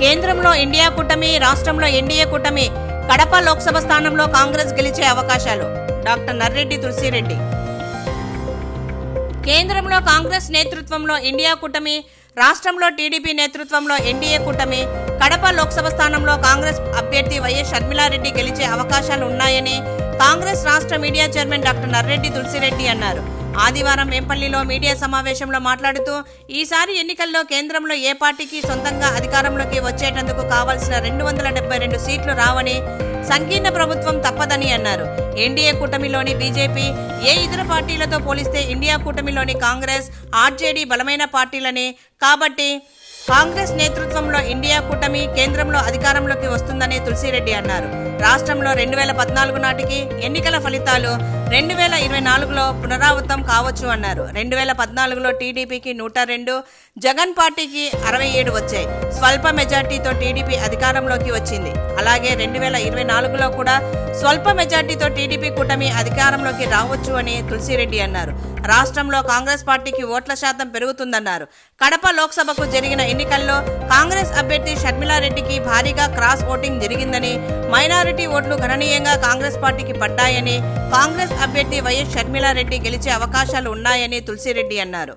కేంద్రంలో ఇండియా కూటమి రాష్ట్రంలో ఎన్డీఏ కూటమి కడప లోక్సభ స్థానంలో కాంగ్రెస్ గెలిచే అవకాశాలు. డాక్టర్ నర్రెడ్డి తులసిరెడ్డి. కేంద్రంలో కాంగ్రెస్ నేతృత్వంలో ఇండియా కూటమి రాష్ట్రంలో టీడీపీ నేతృత్వంలో ఎన్డీఏ కూటమి కడప లోక్సభ స్థానంలో కాంగ్రెస్ అభ్యర్థి వైఎస్ షర్మిలారెడ్డి గెలిచే అవకాశాలు ఉన్నాయని కాంగ్రెస్ రాష్ట్ర media chairman doctor Narreddy Tulasireddy అన్నారు. ఆదివారం వేంపల్లిలో మీడియా సమావేశంలో మాట్లాడుతూ ఈసారి ఎన్నికల్లో కేంద్రంలో ఏ పార్టీకి సొంతంగా అధికారంలోకి వచ్చేటందుకు కావాల్సిన రెండు వందల డెబ్బై రెండు సీట్లు రావని సంకీర్ణ ప్రభుత్వం తప్పదని అన్నారు. ఎన్డీఏ కూటమిలోని బీజేపీ ఏ ఇతర పార్టీలతో పోలిస్తే ఇండియా కూటమిలోని కాంగ్రెస్ ఆర్జేడీ బలమైన పార్టీలని కాబట్టి కాంగ్రెస్ నేతృత్వంలో ఇండియా కూటమి కేంద్రంలో అధికారంలోకి వస్తుందని తులసిరెడ్డి అన్నారు. రాష్ట్రంలో రెండు వేల పద్నాలుగు నాటికి ఎన్నికల ఫలితాలు రెండు వేల ఇరవై నాలుగులో పునరావృతం కావచ్చు అన్నారు. రెండు వేల పద్నాలుగులో టీడీపీకి నూట రెండు జగన్ పార్టీకి అరవై ఏడు వచ్చాయి. స్వల్ప మెజార్టీతో టీడీపీ అధికారంలోకి వచ్చింది. అలాగే రెండు వేల ఇరవై నాలుగులో కూడా స్వల్ప మెజార్టీతో టీడీపీ కూటమి అధికారంలోకి రావచ్చు అని తులసిరెడ్డి అన్నారు. రాష్ట్రంలో కాంగ్రెస్ పార్టీకి ఓట్ల శాతం పెరుగుతుందన్నారు. కడప లోక్సభకు జరిగిన ఎన్నికల్లో కాంగ్రెస్ అభ్యర్థి షర్మిలారెడ్డికి భారీగా క్రాస్ ఓటింగ్ జరిగిందని మైనారిటీ ఓట్లు గణనీయంగా కాంగ్రెస్ పార్టీకి పడ్డాయని కాంగ్రెస్ అభ్యర్థి వైఎస్ షర్మిలారెడ్డి గెలిచే అవకాశాలు ఉన్నాయని తులసిరెడ్డి అన్నారు.